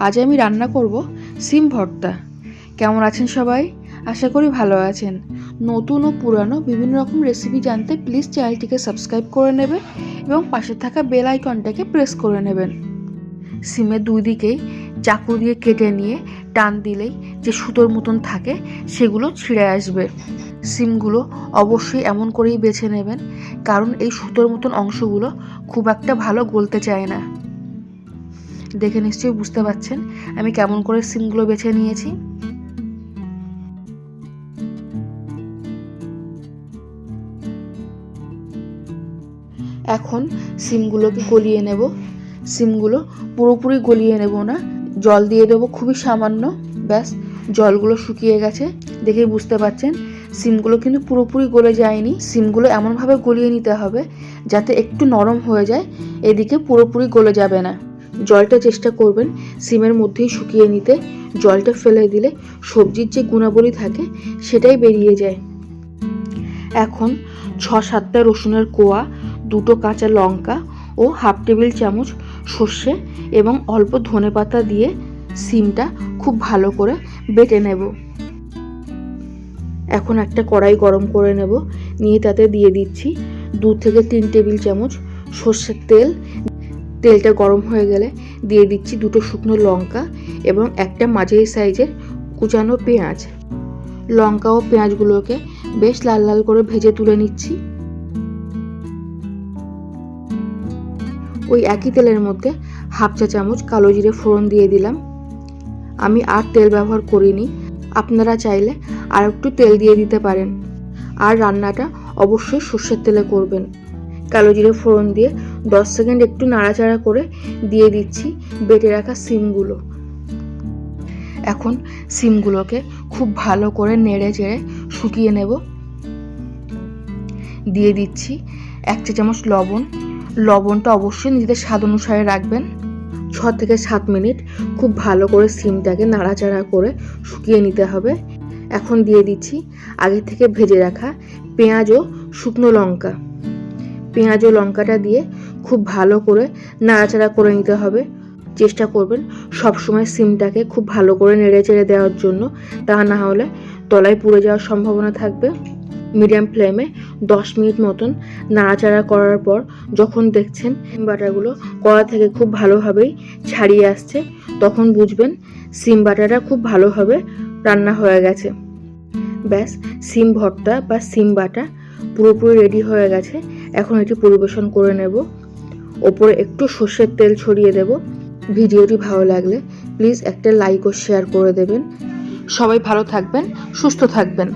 আজ আমি রান্না করব সিম ভর্তা। কেমন আছেন সবাই? আশা করি ভালো আছেন। নতুন ও পুরানো বিভিন্ন রকম রেসিপি জানতে প্লিজ চ্যানেলটিকে সাবস্ক্রাইব করে নেবেন এবং পাশে থাকা বেল আইকনটাকে প্রেস করে নেবেন। সিমের দুই দিকেই চাকু দিয়ে কেটে নিয়ে টান দিলেই যে সুতোর মতন থাকে সেগুলো ছিঁড়ে আসবে। সিমগুলো অবশ্যই এমন করেই বেছে নেবেন, কারণ এই সুতোর মতন অংশগুলো খুব একটা ভালো গলতে চায় না। দেখে নিশ্চয়ই বুঝতে পারছেন আমি কেমন করে সিমগুলো বেছে নিয়েছি। এখন সিমগুলোকে গলিয়ে নেব। সিমগুলো পুরোপুরি গলিয়ে নেব না। জল দিয়ে দেবো খুবই সামান্য। ব্যাস, জলগুলো শুকিয়ে গেছে। দেখেই বুঝতে পারছেন, সিমগুলো কিন্তু পুরোপুরি গলে যায়নি। সিমগুলো এমনভাবে গলিয়ে নিতে হবে যাতে একটু নরম হয়ে যায়। এদিকে পুরোপুরি গলে যাবে না। জলটা চেষ্টা করবেন সিমের মধ্যেই শুকিয়ে নিতে। জলটা ফেলে দিলে সবজির যে গুণাবলী থাকে সেটাই বেরিয়ে যায়। এখন ছ সাতটা রসুনের কোয়া, দুটো কাঁচা লঙ্কা ও হাফ টেবিল চামচ সর্ষে এবং অল্প ধনে পাতা দিয়ে সিমটা খুব ভালো করে বেটে নেব। এখন একটা কড়াই গরম করে নেব। নিয়ে তাতে দিয়ে দিচ্ছি দু থেকে তিন টেবিল চামচ সর্ষের তেল। তেলটা গরম হয়ে গেলে দিয়ে দিচ্ছি দুটো শুকনো লঙ্কা এবং একটা মাঝারি সাইজের কুচানো পেঁয়াজ। লঙ্কা ও পেঁয়াজগুলোকে বেশ লাল লাল করে ভেজে তুলে নিচ্ছি। ওই একই তেলের মধ্যে হাফ চা চামচ কালো জিরে ফোড়ন দিয়ে দিলাম। আমি আর তেল ব্যবহার করিনি, আপনারা চাইলে আর একটু তেল দিয়ে দিতে পারেন। আর রান্নাটা অবশ্যই সর্ষের তেলে করবেন। কালো জিরে ফোড়ন দিয়ে দশ সেকেন্ড একটু নাড়াচাড়া করে দিয়ে দিচ্ছি বেটে রাখা সিমগুলো। এখন সিমগুলোকে খুব ভালো করে নেড়ে চেড়ে শুকিয়ে নেব। দিয়ে দিচ্ছি এক চা চামচ লবণ। লবণটা অবশ্যই নিজেদের স্বাদ অনুসারে রাখবেন। ছ থেকে সাত মিনিট খুব ভালো করে সিমটাকে নাড়াচাড়া করে শুকিয়ে নিতে হবে। এখন দিয়ে দিচ্ছি আগে থেকে ভেজে রাখা পেঁয়াজ ও শুকনো লঙ্কা। পেঁয়াজ ও লঙ্কাটা দিয়ে খুব ভালো করে নাড়াচাড়া করে নিতে হবে। চেষ্টা করবেন সবসময় সিমটাকে খুব ভালো করে নেড়ে চেড়ে দেওয়ার জন্য। তা না হলে তলায় পুড়ে যাওয়ার সম্ভাবনা থাকবে। মিডিয়াম ফ্লেমে দশ মিনিট মতন নাড়াচাড়া করার পর যখন দেখছেন সিম বাটাগুলো কড়া থেকে খুব ভালোভাবেই ছাড়িয়ে আসছে, তখন বুঝবেন সিম বাটাটা খুব ভালোভাবে রান্না হয়ে গেছে। ব্যাস, সিম ভর্তা বা সিম বাটা পুরোপুরি রেডি হয়ে গেছে। এখন এটি পরিবেশন করে নেব। ওপরে একটু সর্ষের তেল ছড়িয়ে দেব। ভিডিওটি ভালো লাগলে প্লিজ একটা লাইক ও শেয়ার করে দেবেন। সবাই ভালো থাকবেন, সুস্থ থাকবেন।